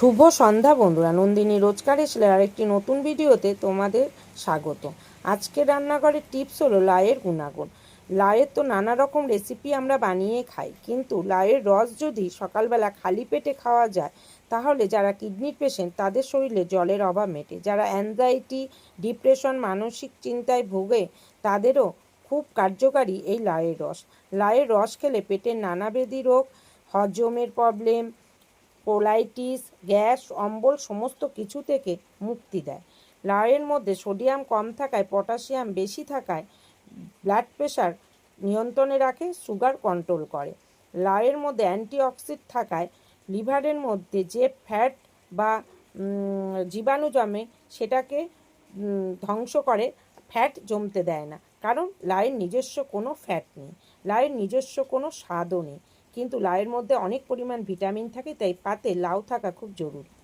শুভ সন্ধ্যা বন্ধুরা, নন্দিনী রোজকার এসলে আরেকটি নতুন ভিডিওতে তোমাদের স্বাগত। আজকে রান্নাঘরের টিপস হলো লায়ের গুণাগুণ। লায়ের তো নানা রকম রেসিপি আমরা বানিয়ে খাই, কিন্তু লায়ের রস যদি সকালবেলা খালি পেটে খাওয়া যায়, তাহলে যারা কিডনির পেশেন্ট তাদের শরীরে জলের অভাব মেটে। যারা অ্যাংজাইটি ডিপ্রেশন মানসিক চিন্তায় ভোগে, তাদেরও খুব কার্যকারী এই লায়ের রস। লায়ের রস খেলে পেটের নানাবেধি রোগ, হজমের প্রবলেম কোলাইটিস, গ্যাস, অম্বল সমস্ত কিছু থেকে মুক্তি দেয়। লাউয়ের মধ্যে সোডিয়াম কম থাকায় পটাশিয়াম বেশি থাকায় ব্লাড প্রেশার নিয়ন্ত্রণে রাখে, সুগার কন্ট্রোল করে। লাউয়ের মধ্যে অ্যান্টিঅক্সিড থাকায় লিভারের মধ্যে যে ফ্যাট বা জীবাণু জমে সেটাকে ধ্বংস করে, ফ্যাট জমতে দেয় না। কারণ লাউয়ের নিজস্ব কোনো ফ্যাট নেই। লাউয়ের নিজস্ব কোনো স্বাদও নেই। কিন্তু লাউয়ের মধ্যে অনেক পরিমাণ ভিটামিন থাকে তাই পাতে লাউ থাকা খুব জরুরি।